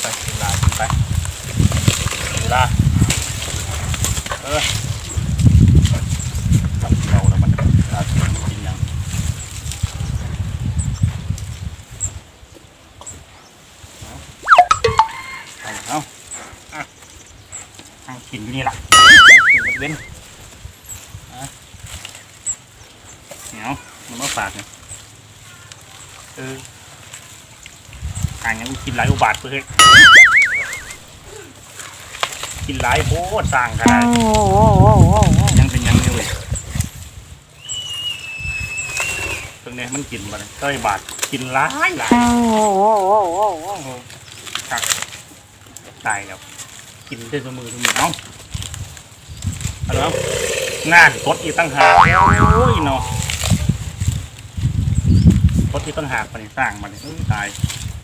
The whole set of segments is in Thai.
ไปกินลาไปกินลาเออมันเมาแล้วมันอาจจะไม่กินยังเอาเอาเอาเอากินอยู่นี่ละกินบนเว้นเหนียวมันมาฝากเนี่ยเออ ห่างยังกินหลายอุบาทเพื่อกินหลายโพดสร้างขนาดยังเป็นยังอยู่เลยตรงนี้มันกินมาเลยเต้ยบาทกินหลายหลายครับตายแล้วกินได้สมือสมือเอ้าเอาแล้วงานรถอีกตั้งหากโอ้ยเนาะรถอีกตั้งหากมันสร้างมันเอ้ยตาย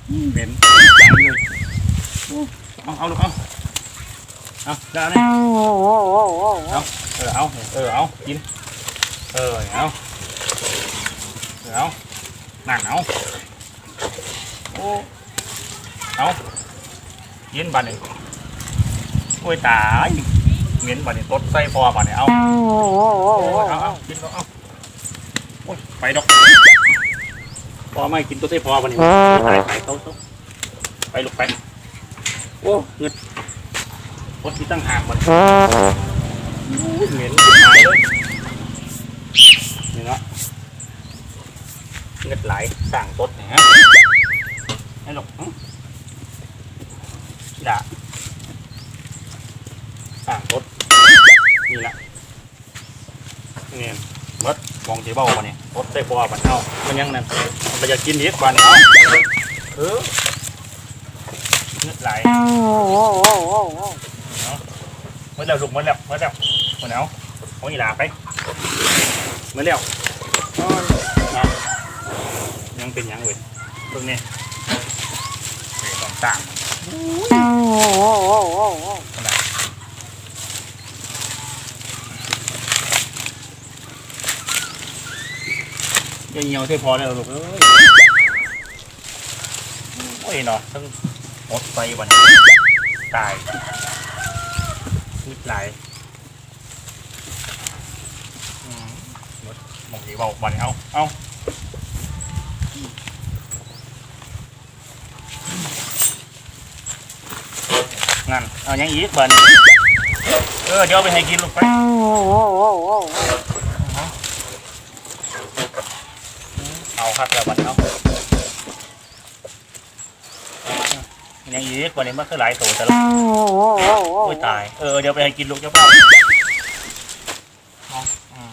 เหม็นตายเลยเอาเอาลูกเอาเอาได้เลยเอาเออเอาเออเอากินเออเอาเออเอานั่นเอาโอ้เอากินบัดนี่โอ้ยตายเหม็นบัดนี่ตดใส่พอบัดนี่เอาโอ้ยเอาเอากินเอาเอาไปดอก พอไม่กินตัวใส่พอบัดนี่ไปไปเขาเขาไปลูกไปโอ้เงินรถที่ตั้งหากมันเหม็นขึ้นมาเลยนี่เนาะเงินไหลสั่งรถเนี่ยฮะให้ลูกหึด่าสั่งรถนี่ละนี่มด มองที่เบ้ามาเนี่ยรถได้พอบันเอามันยังนั่นมันจะกินอีกบันเอาเออเงือกไหลเมื่อแล้วลูกเมื่อแล้วเมื่อแล้วเมื่อแล้วเอาอีหลาไปเมื่อแล้วยังเป็นยังเว้ยตรงนี้เดี๋ยวต้องต่าง ขนาดยังเหี่ยวเท่พอแล้วลูกเอ้ยโอ้ยเนาะทั้งหมดไปวันนี้ตายมิดไหลมหมดมองดีเบาวันเอาเอางั้นเอายังอีกบันเออเดี๋ยวไปให้กินลูกไป เอาครับแล้วบันเอายังอีกวันนี้มันคือหลายตัวแต่ละโอ้ยตาย เออเดี๋ยวไปให้กินลูกเจ้าพ่อเอาอืม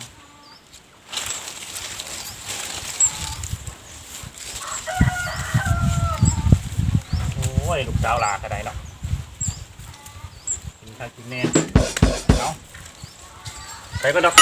โอ้ยลูกสาวลากระไดเนาะกินข้าวกินเน่เอาไปก็ดอก